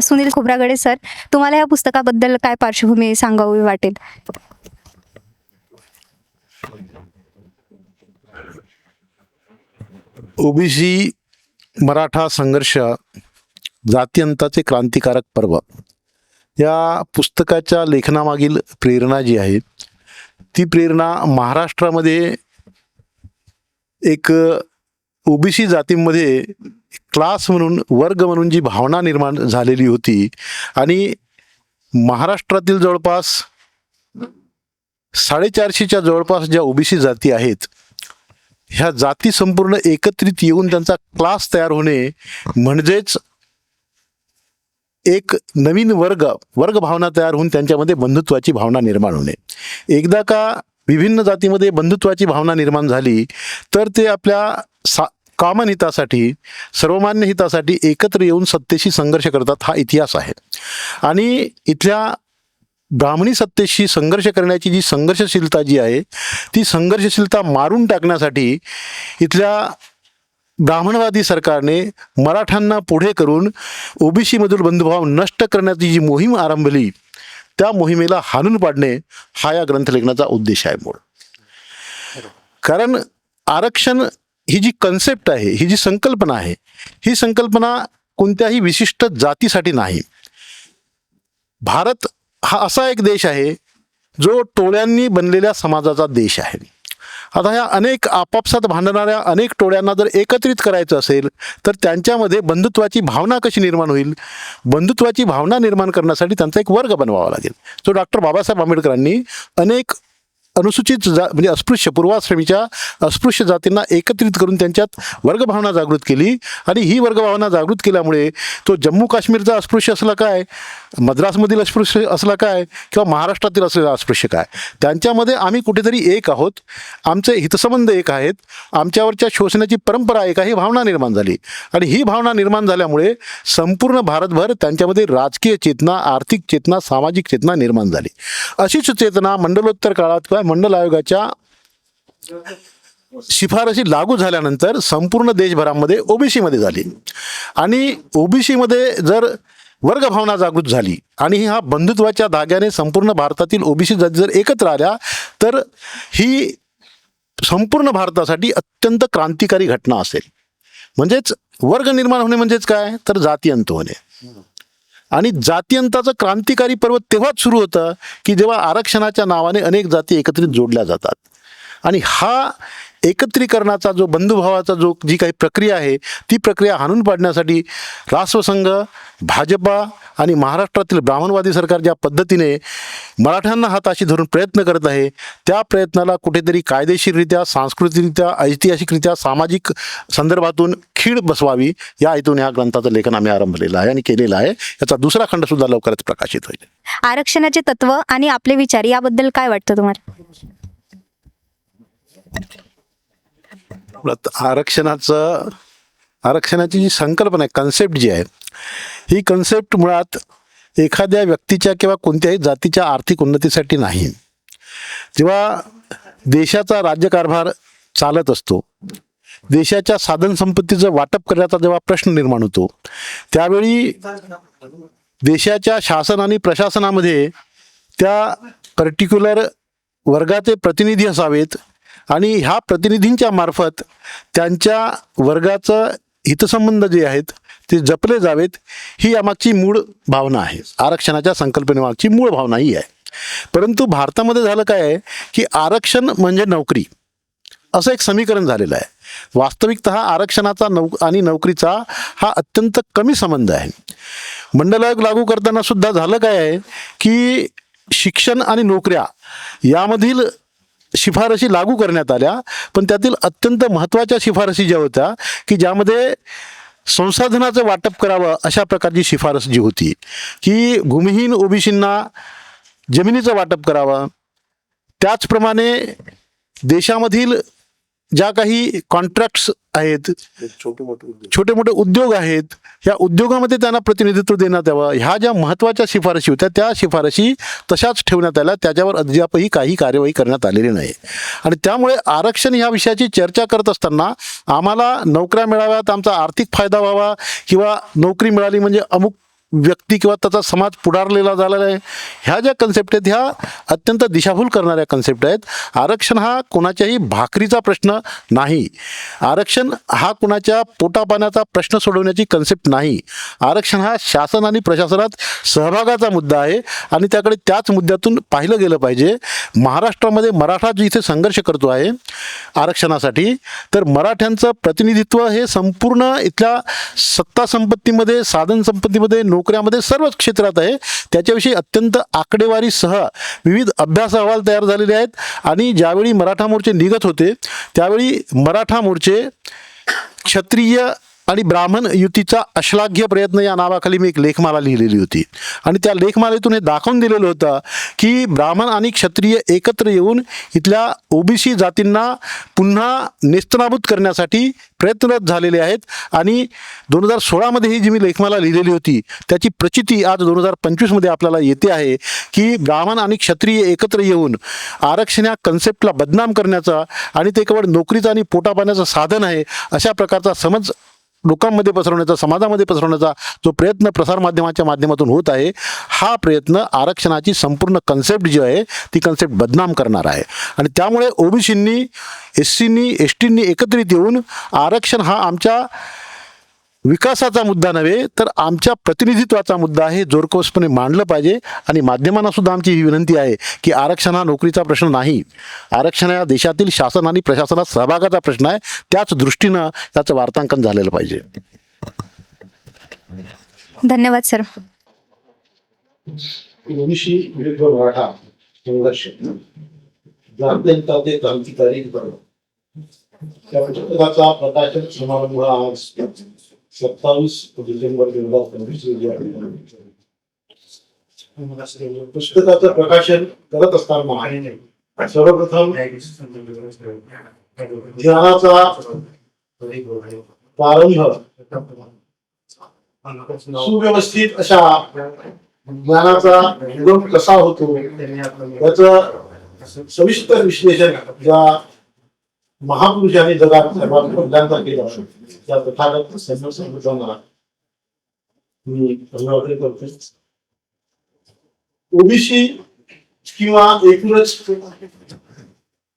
Sunil Khobragade sir तुम्हाला या पुस्तकाबद्दल काय पार्श्वभूमी सांगावी वाटेल? ओबीसी मराठा संघर्ष जात्यंताचे क्रांतिकारक पर्व. या पुस्तकाच्या लेखनामागील प्रेरणा जी आहे ती प्रेरणा महाराष्ट्रामध्ये एक ओबीसी जातीमध्ये क्लास म्हणून वर्ग म्हणून जी भावना निर्माण झालेली होती आणि महाराष्ट्रातील जवळपास साडेचारशेच्या जवळपास ज्या ओबीसी जाती आहेत ह्या जाती संपूर्ण एकत्रित येऊन त्यांचा क्लास तयार होणे म्हणजेच एक नवीन वर्ग वर्ग भावना तयार होऊन त्यांच्यामध्ये बंधुत्वाची भावना निर्माण होणे. एकदा का विभिन्न जातीमध्ये बंधुत्वाची भावना निर्माण झाली तर ते आपल्या सा कॉमन हितासाठी सर्वमान्य हितासाठी एकत्र येऊन सत्तेशी संघर्ष करतात हा इतिहास आहे. आणि इथल्या ब्राह्मणी सत्तेशी संघर्ष करण्याची जी संघर्षशीलता जी आहे ती संघर्षशीलता मारून टाकण्यासाठी इथल्या ब्राह्मणवादी सरकारने मराठ्यांना पुढे करून ओबीसीमधील बंधुभाव नष्ट करण्याची जी मोहीम आरंभली त्या मोहिमेला हाणून पाडणे हा या ग्रंथलेखनाचा उद्देश आहे मूळ. कारण आरक्षण ही जी कन्सेप्ट आहे ही जी संकल्पना आहे ही संकल्पना कोणत्याही विशिष्ट जातीसाठी नाही. भारत हा असा एक देश आहे जो टोळ्यांनी बनलेल्या समाजाचा देश आहे. आता ह्या अनेक आपापसात भांडणाऱ्या अनेक टोळ्यांना जर एकत्रित करायचं असेल तर त्यांच्यामध्ये बंधुत्वाची भावना कशी निर्माण होईल? बंधुत्वाची भावना निर्माण करण्यासाठी त्यांचा एक वर्ग बनवावा लागेल. जो डॉक्टर बाबासाहेब आंबेडकरांनी अनेक अनुसूचित जा म्हणजे अस्पृश्य पूर्वाश्रमीच्या अस्पृश्य जातींना एकत्रित करून त्यांच्यात वर्गभावना जागृत केली. आणि ही वर्गभावना जागृत केल्यामुळे तो जम्मू काश्मीरचा अस्पृश्य असला काय मद्रासमधील अस्पृश्य असला काय किंवा महाराष्ट्रातील असलेला अस्पृश्य काय? त्यांच्यामध्ये आम्ही कुठेतरी एक आहोत. आमचे हितसंबंध एक आहेत. आमच्यावरच्या शोषणाची परंपरा एक आहे ही भावना निर्माण झाली. आणि ही भावना निर्माण झाल्यामुळे संपूर्ण भारतभर त्यांच्यामध्ये राजकीय चेतना आर्थिक चेतना सामाजिक चेतना निर्माण झाली. अशीच चेतना मंडलोत्तर काळात किंवा मंडल आयोगाच्या शिफारशी लागू झाल्यानंतर संपूर्ण देशभरामध्ये ओबीसीमध्ये झाली. आणि ओबीसीमध्ये जर वर्गभावना जागृत झाली आणि हा बंधुत्वाच्या धाग्याने संपूर्ण भारतातील ओबीसी जाती जर एकत्र आल्या तर ही संपूर्ण भारतासाठी अत्यंत क्रांतिकारी घटना असेल. म्हणजेच वर्ग निर्माण होणे म्हणजेच काय? तर जातीअंत होणे. आणि जातीयंताचं क्रांतिकारी पर्व तेव्हाच सुरू होतं की जेव्हा आरक्षणाच्या नावाने अनेक जाती एकत्रित जोडल्या जातात. आणि हा एकत्रीकरणाचा जो बंधुभावाचा जो जी काही प्रक्रिया आहे ती प्रक्रिया हाणून पाडण्यासाठी राष्ट्रसंघ भाजपा आणि महाराष्ट्रातील ब्राह्मणवादी सरकार ज्या पद्धतीने मराठ्यांना हाताशी धरून प्रयत्न करत आहे त्या प्रयत्नाला कुठेतरी कायदेशीररित्या सांस्कृतिकरित्या ऐतिहासिकरित्या सामाजिक संदर्भातून खीळ बसवावी या हेतून या ग्रंथाचं लेखन आम्ही आरंभलेलं आहे आणि केलेलं आहे. याचा दुसरा खंड सुद्धा लवकरच प्रकाशित होईल. आरक्षणाचे तत्व आणि आपले विचार याबद्दल काय वाटतं तुम्हाला मुळात आरक्षणाचं आरक्षणाची जी संकल्पना आहे कन्सेप्ट जी आहे ही कन्सेप्ट मुळात एखाद्या व्यक्तीच्या किंवा कोणत्याही जातीच्या आर्थिक उन्नतीसाठी नाही. जेव्हा देशाचा राज्यकारभार चालत असतो देशाच्या साधनसंपत्तीचं वाटप करण्याचा जेव्हा प्रश्न निर्माण होतो त्यावेळी देशाच्या शासन आणि प्रशासनामध्ये त्या पर्टिक्युलर वर्गाचे प्रतिनिधी असावेत आणि ह्या प्रतिनिधींच्या मार्फत त्यांच्या वर्गाचं हितसंबंध जे आहेत ते जपले जावेत ही यामागची मूळ भावना आहे. आरक्षणाच्या संकल्पनेमागची मूळ भावना ही आहे. परंतु भारतामध्ये झालं काय आहे की आरक्षण म्हणजे नोकरी. असं एक समीकरण झालेलं आहे. वास्तविकत आरक्षणाचा नौ आणि नोकरीचा हा अत्यंत कमी संबंध आहे. मंडल आयोग लागू करताना सुद्धा झालं काय आहे की शिक्षण आणि नोकऱ्या यामधील शिफारशी लागू करण्यात आल्या पण त्यातील अत्यंत महत्त्वाच्या शिफारशी ज्या होत्या की ज्यामध्ये संसाधनाचं वाटप करावं अशा प्रकारची शिफारस जी होती की भूमिहीन ओबीसींना जमिनीचं वाटप करावं. त्याचप्रमाणे देशामधील ज्या काही कॉन्ट्रॅक्ट्स आहेत छोटे मोठे उद्योग. आहेत या उद्योगामध्ये त्यांना प्रतिनिधित्व देण्यात यावं. ह्या ज्या महत्त्वाच्या शिफारशी होत्या त्या शिफारशी तशाच ठेवण्यात आल्या. त्याच्यावर अद्यापही काही कार्यवाही करण्यात आलेली नाही. आणि त्यामुळे आरक्षण ह्या विषयाची चर्चा करत असताना आम्हाला नोकऱ्या मिळाव्यात आमचा आर्थिक फायदा व्हावा किंवा नोकरी मिळाली म्हणजे अमुक व्यक्ती किंवा त्याचा समाज पुढारलेला झालेला आहे. ह्या ज्या कन्सेप्ट आहेत ह्या अत्यंत दिशाभूल करणाऱ्या कन्सेप्ट आहेत. आरक्षण हा कोणाच्याही भाकरीचा प्रश्न नाही. आरक्षण हा कोणाच्या पोटापाण्याचा प्रश्न सोडवण्याची कन्सेप्ट नाही. आरक्षण हा शासन आणि प्रशासनात सहभागाचा मुद्दा आहे आणि त्याकडे त्याच मुद्द्यातून पाहिलं गेलं पाहिजे. महाराष्ट्रामध्ये मराठा जो इथे संघर्ष करतो आहे आरक्षणासाठी तर मराठ्यांचं प्रतिनिधित्व हे संपूर्ण इथल्या सत्ता संपत्तीमध्ये साधन संपत्तीमध्ये नोकऱ्यामध्ये सर्वच क्षेत्रात आहे. त्याच्याविषयी अत्यंत आकडेवारीसह विविध अभ्यास अहवाल तयार झालेले आहेत आणि ज्यावेळी मराठा मोर्चे निघत होते त्यावेळी मराठा मोर्चे क्षत्रिय आणि ब्राह्मण युतीचा अश्लाघ्य प्रयत्न या नावाखाली मी एक लेखमाला लिहिलेली होती. आणि त्या लेखमालेतून हे दाखवून दिलेलं होतं की ब्राह्मण आणि क्षत्रिय एकत्र येऊन इथल्या ओबीसी जातींना पुन्हा नेस्तनाबूत करण्यासाठी प्रयत्नरत झालेले आहेत. आणि दोन हजार सोळामध्ये ही जी मी लेखमाला लिहिलेली होती त्याची प्रचिती आज दोन हजार पंचवीसमध्ये आपल्याला येते आहे की ब्राह्मण आणि क्षत्रिय एकत्र येऊन आरक्षण या कन्सेप्टला बदनाम करण्याचा आणि ते केवळ नोकरीचं आणि पोटापाण्याचं साधन आहे अशा प्रकारचा समज लोकांमध्ये पसरवण्याचा समाजामध्ये पसरवण्याचा जो प्रयत्न प्रसारमाध्यमाच्या माध्यमातून होत आहे हा प्रयत्न आरक्षणाची संपूर्ण कन्सेप्ट जी आहे ती कन्सेप्ट बदनाम करणार आहे. आणि त्यामुळे ओबीसींनी एस सीनी एस टींनी एकत्रित येऊन आरक्षण हा आमच्या विकासाचा मुद्दा नव्हे तर आमच्या प्रतिनिधित्वाचा मुद्दा आहे. जोरकसपणे मांडलं पाहिजे आणि माध्यमांना सुद्धा आमची ही विनंती आहे की आरक्षण हा नोकरीचा प्रश्न नाही. आरक्षण हा देशातील शासन आणि प्रशासनात सहभागाचा प्रश्न आहे. त्याच दृष्टीनं त्याचं वार्तांकन झालेलं पाहिजे. धन्यवाद सर. क्रांतिकारी प्रकाशन समारंभ आज सत्तावीस डिसेंबर दोन हजार पंचवीस आहे. पुस्तकाचं प्रकाशन करत असताना सर्वप्रथम ध्यानाचा प्रारंभ सुव्यवस्थित अशा ज्ञानाचा उगम कसा होतो याचं सविस्तर विश्लेषण ज्या महापुरुषांनी जगात सर्वात पहिल्यांदा केला. त्या तथागत सैन्य मी अभिवादन करतो. ओबीसी किंवा एकूणच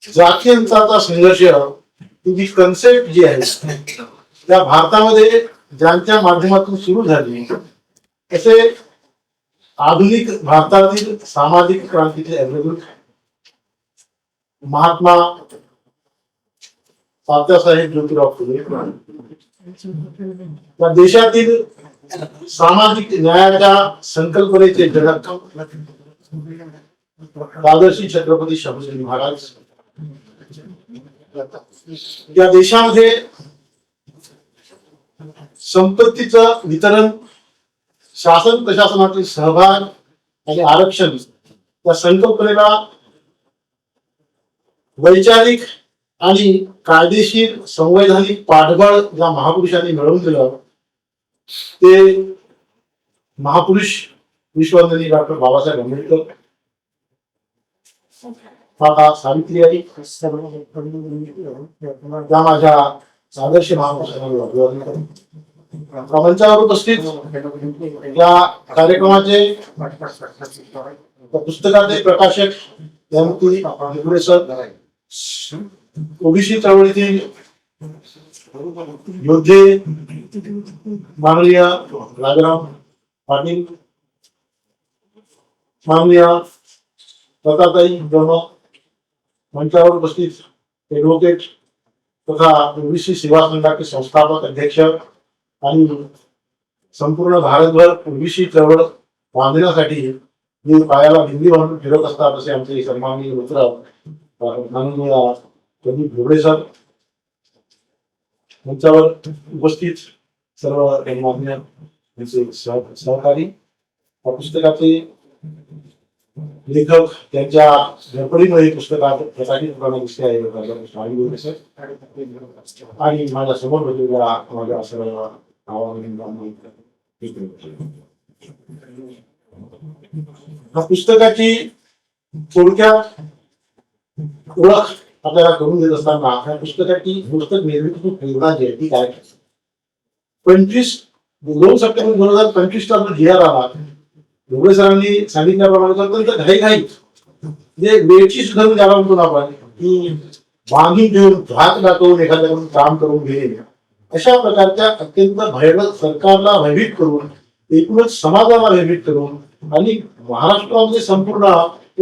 जातीयंताचा संघर्ष ही जी कन्सेप्ट जी आहे त्या भारतामध्ये ज्यांच्या माध्यमातून सुरू झाली असे आधुनिक भारतातील सामाजिक क्रांतीचे महात्मा तात्यासाहेब ज्योतिराव फुले. त्या देशातील सामाजिक न्यायाच्या संकल्पनेचे जनक राजर्षी छत्रपती शाहू महाराज. या देशामध्ये संपत्तीचं वितरण शासन प्रशासनातील सहभाग आणि आरक्षण या संकल्पनेला वैचारिक आणि कायदेशीर संवैधानिक पाठबळ ज्या महापुरुषांनी मिळवून दिलं ते महापुरुष विश्ववंदनी डॉक्टर बाबासाहेब आंबेडकर सावित्री सावित्रीबाई त्या माझ्या आदर्श महापुरुषांना मंचावर उपस्थित या कार्यक्रमाचे त्या पुस्तकाचे प्रकाशक सर ओबीसी चळवळीतील योद्धे मांगलिया राजाराम पाटील मांगलिया लताताई ब्रह्म मंचावर उपस्थित ऍडव्होकेट तथा ओबीसी सेवा संघाचे संस्थापक अध्यक्ष आणि संपूर्ण भारतभर ओबीसी चळवळ बांधण्यासाठी मी पायाला भिंदी म्हणून फिरत असतात असे आमचे सन्माननीय मित्र माननीय प्रदीप घोबडे सर मंचावर उपस्थित सर्व मान्य सहकारी. या पुस्तकाचे लेखक त्यांच्या झडपडीमध्ये पुस्तकात प्रकाशित करण्यात दिसते आहे सर. आणि माझ्यासमोर बसलेल्या माझ्या सर्व नावांनी ह्या पुस्तकाची थोडक्यात ओळख आपल्याला करून देत असताना या पुस्तकाची पुस्तक निर्मितीची प्रेरणा जी आहे ती काय? पंचवीस दोन सप्टेंबर दोन हजार पंचवीसचा जो जी आर आला ढोबळे सरांनी सांगितल्याप्रमाणे अत्यंत घाई घाई म्हणजे वेळची सुद्धा मी म्हणतो आपण की मागी घेऊन भात दाखवून एखाद्याकडून काम करून घेणे. अशा प्रकारच्या अत्यंत भयानक सरकारला भयभीत करून एकूणच समाजाला भयभीत करून आणि महाराष्ट्रामध्ये संपूर्ण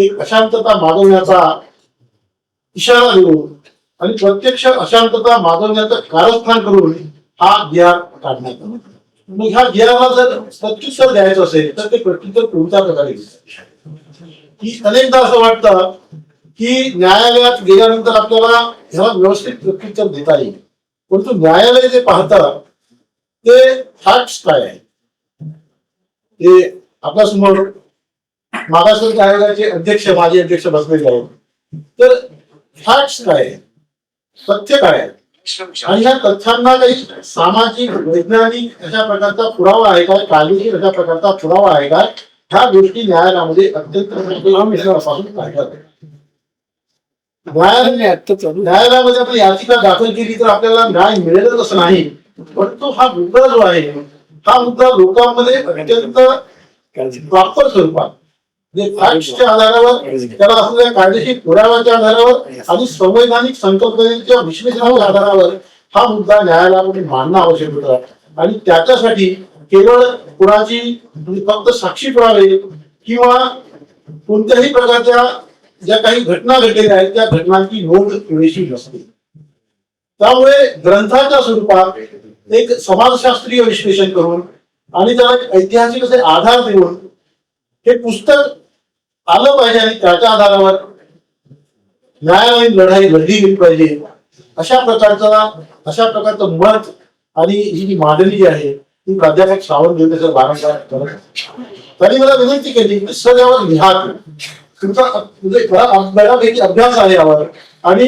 एक अशांतता मागवण्याचा इशारा देऊन आणि प्रत्यक्ष अशांतता माजवण्याचं कारस्थान करून हा गियार काढण्यात आला. मग ह्या गियारला जर प्रत्युत्तर द्यायचं असेल तर ते प्रत्युत्तर कोणत्या प्रकारे की अनेकदा असं वाटतं की न्यायालयात गेल्यानंतर आपल्याला ह्याला व्यवस्थित प्रत्युत्तर देता येईल. परंतु न्यायालय जे पाहतं ते फॅक्ट्स काय आहे? ते आपल्यासमोर मागासवर्ग आयोगाचे अध्यक्ष माजी अध्यक्ष बसलेले आहेत. तर फॅक्ट्स काय सत्य काय? आहे आणि ह्या तथ्यांना काही सामाजिक वैज्ञानिक अशा प्रकारचा पुरावा आहे काय? कायदेशीर अशा प्रकारचा पुरावा आहे काय? ह्या गोष्टी न्यायालयामध्ये अत्यंत पासून काढतात न्यायालय न्यायालयामध्ये आपण याचिका दाखल केली तर आपल्याला न्याय मिळेलच असं नाही. परंतु हा मुद्दा जो आहे हा मुद्दा लोकांमध्ये अत्यंत प्रॉपर स्वरूपात फॅक्टच्या आधारावर त्याला असलेल्या कायदेशीर पुराव्याच्या आधारावर आणि संवैधानिक संकल्पनेच्या विश्लेषणाच्या आधारावर हा मुद्दा न्यायालयामध्ये मांडणं आवश्यक होतं. आणि त्याच्यासाठी केवळ कुणाची म्हणजे फक्त साक्षी पुरावे किंवा कोणत्याही प्रकारच्या ज्या काही घटना घडलेल्या आहेत त्या घटनांची नोंद पुरेशी नसते. त्यामुळे ग्रंथाच्या स्वरूपात एक समाजशास्त्रीय विश्लेषण करून आणि त्याला एक ऐतिहासिक असे आधार देऊन हे पुस्तक आलं पाहिजे आणि त्याच्या आधारावर न्यायालयीन लढाई लढली गेली पाहिजे. अशा प्रकारचा अशा प्रकारचं मत आणि ही जी मांडणी जी आहे ती प्राध्यापक श्रावण घेऊन वारंवार करत त्यांनी मला विनंती केली की सर यावर लिहा तुमचा म्हणजे बऱ्यापैकी अभ्यास आहे यावर. आणि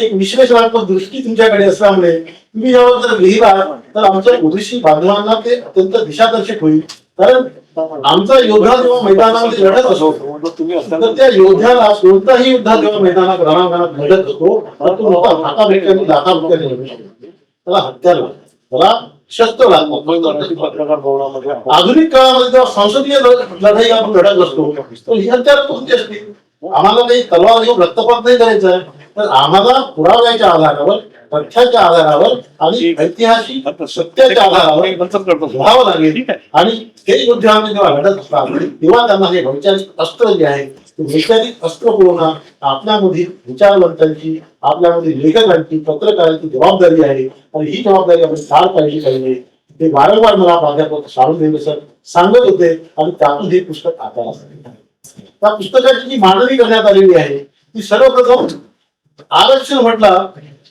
एक विश्लेषणात्मक दृष्टी तुमच्याकडे असल्यामुळे तुम्ही यावर जर लिहिला तर आमच्या ओबीसी बांधवांना ते अत्यंत दिशादर्शक होईल. कारण आमचा योद्धा जेव्हा मैदानामध्ये लढत असतो तर त्या योद्ध्याला कोणताही योद्धा जेव्हा मैदानात रणांगणात लढत असतो तर तो नुसता हाता भेटल्याने लाथा भेटल्याने लढू शकतो. त्याला हत्या लागतात त्याला शस्त्र लागतात आधुनिक काळामध्ये जेव्हा संसदीय लढाई आपण लढत असतो तर ही हत्यार कोणती असते आम्हाला काही तलवार घेऊन रक्तपात नाही करायचा आहे. तर आम्हाला पुराव्याच्या आधारावर तथ्याच्या आधारावर आणि ऐतिहासिक सत्याच्या आधारावर लढावं लागेल. आणि हे योद्धे आम्ही जेव्हा लढत असतात तेव्हा त्यांना हे वैचारिक अस्त्र जे आहे ते वैचारिक अस्त्र पूर्ण आपल्यामधील विचारवंतांची आपल्यामधील लेखकांची पत्रकारांची जबाबदारी आहे. आणि ही जबाबदारी आपण पार पाहिली पाहिजे. ते वारंवार मला प्राध्यापक साळून देवे सर सांगत होते आणि त्यातून हे पुस्तक आता त्या पुस्तकाची जी मांडणी करण्यात आलेली आहे ती सर्वप्रथम आरक्षण म्हटलं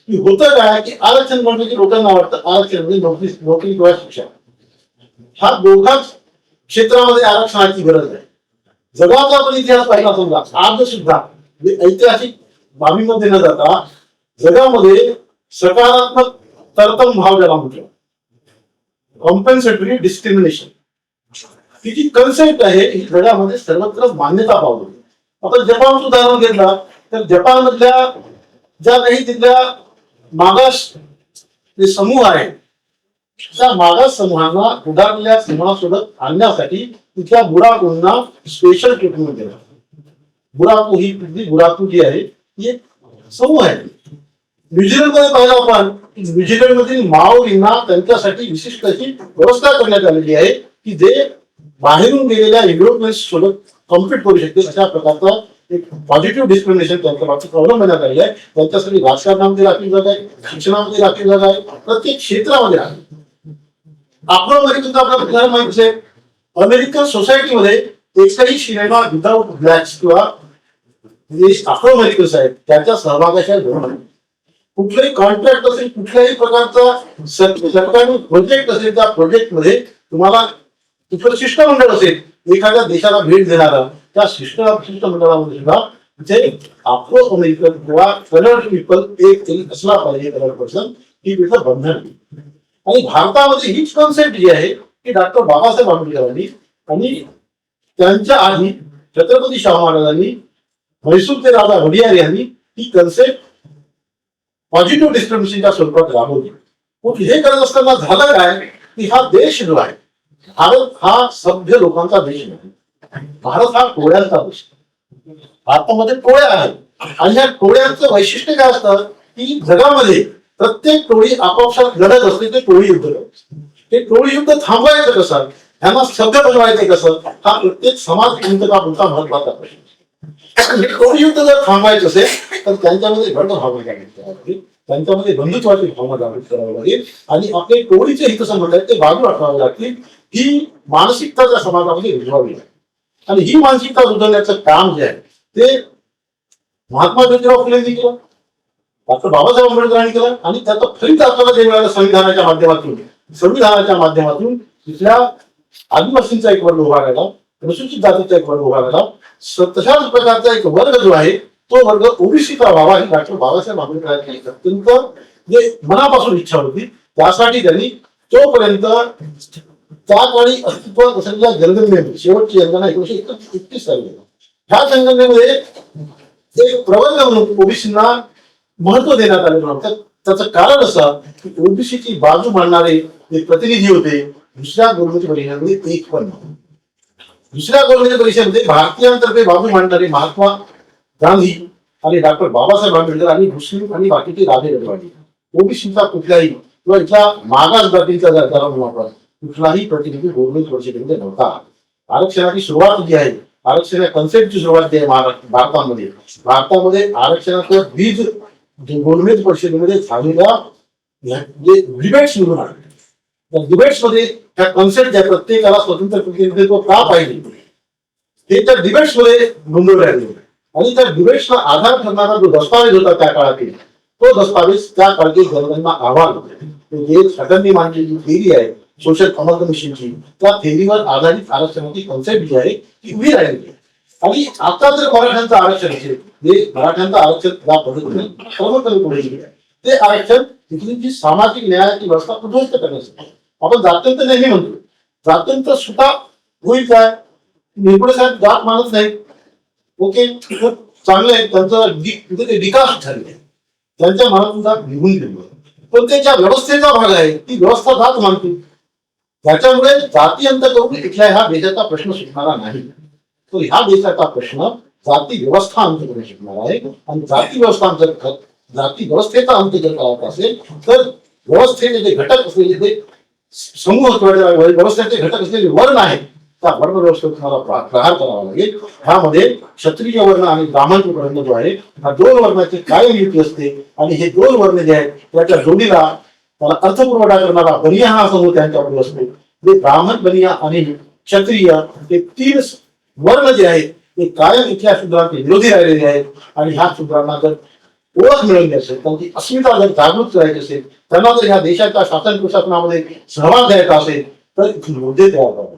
की होतं काय की आरक्षण म्हटलं की लोकांना वाटतं आरक्षण म्हणजे नोकरी नोकरी किंवा शिक्षण हा दोघाच क्षेत्रामध्ये आरक्षणाची गरज आहे. जगाचा आपण इतिहास पाहिला समजा आज सुद्धा म्हणजे ऐतिहासिक बाबीमध्ये न जाता जगामध्ये सकारात्मक तरतम भाव ज्याला म्हणतो कॉम्पन्सेटरी डिस्क्रिमिनेशन तिची जी कन्सेप्ट आहे ही जगामध्ये सर्वत्र मान्यता पावली. आता जपानचं उदाहरण घेतला तर जपानमधल्या ज्या काही तिथल्या मागास जे समूह आहे त्या मागास समूहांना उदारलेल्या समूहासोबत आणण्यासाठी तिथल्या बुराकूंना स्पेशल ट्रीटमेंट देणार बुराकू ही तिथली बुराकू जी आहे ती एक समूह आहे. न्यूझीलंडमध्ये पाहिलं आपण की न्यूझीलंड मधील माओरींना त्यांच्यासाठी विशिष्ट अशी व्यवस्था करण्यात आलेली आहे की जे बाहेरून गेलेल्या युरोपियन्स सोबत कॉम्पिट करू शकतील अशा प्रकारचा एक पॉझिटिव्ह डिस्क्रिमिनेशन त्यांच्या बाबतीत अवलंबण्यात आली आहे. त्यांच्यासाठी राजकारणामध्ये राखीव जागा आहे शिक्षणामध्ये राखीव जागा आहे. प्रत्येक क्षेत्रामध्ये आहे. आपण सुद्धा आपल्याला उदाहरण माहिती आहे अमेरिकन सोसायटीमध्ये एकही सिनेमा विदाउट ब्लॅक्स किंवा आफ्रो अमेरिकन्स आहेत त्यांच्या सहभागाच्या धोरण कुठलाही कॉन्ट्रॅक्ट असेल कुठल्याही प्रकारचा सर- सरकारी प्रोजेक्ट असेल त्या प्रोजेक्टमध्ये तुम्हाला कुठलं शिष्टमंडळ असेल एखाद्या देशाला भेट देणारा त्या शिष्ट शिष्टमंडळामध्ये सुद्धा म्हणजे आफ्रो अमेरिकन किंवा कलर्ड पीपल एक तरी असला पाहिजे कलर पर्सन ही तिथं बंधन. आणि भारतामध्ये हीच कॉन्सेप्ट जी आहे की डॉक्टर बाबासाहेब आंबेडकरांनी आणि त्यांच्या आधी छत्रपती शाहू महाराजांनी म्हैसूरचे राजा वडियार यांनी ही कन्सेप्ट पॉझिटिव्ह डिस्क्रिमिनेशनच्या स्वरूपात राबवली मग हे करत असताना झालं काय की हा देश जो आहे भारत हा सभ्य लोकांचा देश नाही भारत हा टोळ्यांचा देश भारतामध्ये टोळ्या आहेत. आणि या टोळ्यांचं वैशिष्ट्य काय असतं? की जगामध्ये प्रत्येक टोळी आपापसात लढत असते ते टोळी युद्ध ते टोळी युद्ध थांबवायचं कसं? ह्यांना सभ्य बनवायचं कसं? हा प्रत्येक समाज चिंतका पुढचा महत्त्वाचा प्रश्न टोळी युद्ध जर थांबवायचं असेल तर त्यांच्यामध्ये घट व्हावं लागेल. त्यांच्यामध्ये बंधुत्वाची भावना जागृत करावी लागेल. आणि आपले टोळीचे हितसंबंध आहेत ते बाजू ठेवावे लागतील. ही मानसिकता त्या समाजामध्ये रुजवावी लागेल आणि ही मानसिकता रुजवण्याचं काम जे आहे ते महात्मा ज्योतिराव फुलेंनी केलं डॉक्टर बाबासाहेब आंबेडकरांनी केलं आणि त्याचं फलित आपल्याला जे मिळालं संविधानाच्या माध्यमातून संविधानाच्या माध्यमातून तिथल्या आदिवासींचा एक वर्ग उभा राहिला अनुसूचित जातीचा एक वर्ग उभा राहिला तशाच प्रकारचा एक वर्ग जो आहे तो वर्ग ओबीसीचा व्हावा ही डॉक्टर बाबासाहेब आंबेडकरांची अत्यंत जे मनापासून इच्छा होती त्यासाठी त्यांनी तोपर्यंत त्या काळी अस्तित्वात असलेल्या जनगणनेमध्ये शेवटची जनगणना एकोणीशे एकतीस साली ह्या जनगणनेमध्ये एक प्रबंध म्हणून ओबीसींना महत्त्व देण्यात आले नव्हतं त्याचं कारण असं की ओबीसीची बाजू मांडणारे जे प्रतिनिधी होते दुसऱ्या गोलमेज परिषदेमध्ये एक पण दुसऱ्या गोलमेज परिषदेमध्ये भारतीयांतर्फे बाजू मांडणारे महात्मा गांधी आणि डॉक्टर बाबासाहेब आंबेडकर आणि मुस्लिम आणि बाकीचे राधे रजवाडी ओबीसीचा कुठल्याही किंवा इथला मागास जातीचा जर धर्म कुठलाही प्रतिनिधी गोरमेंट परिषदेमध्ये नव्हता. आरक्षणाची सुरुवात जी आहे. आरक्षण कन्सेप्टची सुरुवात जी आहे भारतामध्ये. भारतामध्ये आरक्षणाचं बीज जे गोलमेज परिषदेमध्ये झालेल्या जे डिबेट्स निघून आले. डिबेट्समध्ये त्या कन्सेप्ट ज्या प्रत्येकाला स्वतंत्र प्रतिनिधित्व का पाहिजे? ते त्या डिबेट्समध्ये नोंदवले आले आणि त्या डिबेट्सला आधार ठरणारा जो दस्तावेज होता त्या काळातील तो दस्तावेज त्या काळातील जनगणना आव्हान होते ते जे सगळ्यांनी मांडलेली थेरी आहे सोशल कमल कमिशनची त्या थेरीवर आधारित आरक्षणाची कन्सेप्ट जी आहे ती उभी राहिलेली आहे. आणि आता जर मराठ्यांचं आरक्षण असेल जे मराठ्यांचं आरक्षण ज्या पद्धतीने सर्वपणे पुढे गेले ते आरक्षण तिथली जी सामाजिक न्यायाची व्यवस्था उद्ध्वस्त करण्यासाठी आपण जात्यंत नेहमी म्हणतो. जात्यंत सुद्धा होईल काय? निर्भय साहेब जात मानत नाही ओके चांगलं आहे. त्यांचा त्यांचं ते विकास झाले त्यांच्या मनातून जात निघून गेलो. पण त्याच्या व्यवस्थेचा भाग आहे. ती व्यवस्था जात मानते. त्याच्यामुळे जाती अंत करून इथल्या ह्या देशाचा प्रश्न सुटणारा नाही. तर ह्या देशाचा प्रश्न जाती व्यवस्था अंत करू शकणार आहे. आणि जाती व्यवस्था अंतर्गत जाती व्यवस्थेचा अंत जर करायचा असेल तर व्यवस्थेचे जे घटक असलेले जे समूह व्यवस्थेचे घटक असलेले वर्ण आहेत त्या वर्ण व्यवस्थेवर तुम्हाला प्रहार करावा लागेल. ह्यामध्ये क्षत्रिय वर्ण आणि ब्राह्मण वर्ण जो आहे हा दोन वर्णाची कायम युती असते? आणि हे दोन वर्ण जे आहेत त्याच्या जोडीला त्याला अर्थपुरवठा करणारा बनिया हा समूह त्यांच्यावर असतो जे ब्राह्मण बनिया आणि क्षत्रिय हे तीन वर्ण जे आहेत ते कायम इथल्या शूद्रांचे विरोधी राहिलेले आहेत. आणि ह्या शूद्रांना जर ओळख मिळवली असेल त्यांची अस्मिता जर जागृत करायची असेल त्यांना जर ह्या देशाच्या शासन प्रशासनामध्ये सहभाग द्यायचा असेल तर इथे मुद्दे तयार करावे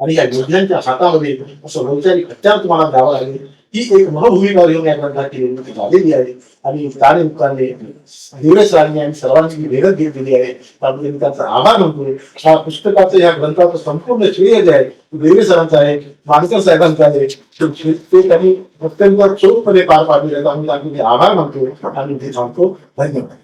आणि या योद्ध्यांच्या हातामध्ये असं वैचारिक हत्यार तुम्हाला द्यावं लागेल. ही एक महभूमिका घेऊन या ग्रंथाची निर्मिती झालेली आहे आणि तारे मुखाने दिवस राणी आणि सर्वांची जी मेहनत घेतलेली आहे त्यामुळे मी त्यांचा आभार मानतोय ह्या पुस्तकाचं या ग्रंथाचं संपूर्ण श्रेय जे आहे देवे सरांचं आहे मानकर साहेबांचं आहे ते त्यांनी अत्यंत चोखपणे पार पाडले त्यामुळे आम्ही आभार मानतो आणि ते सांगतो धन्यवाद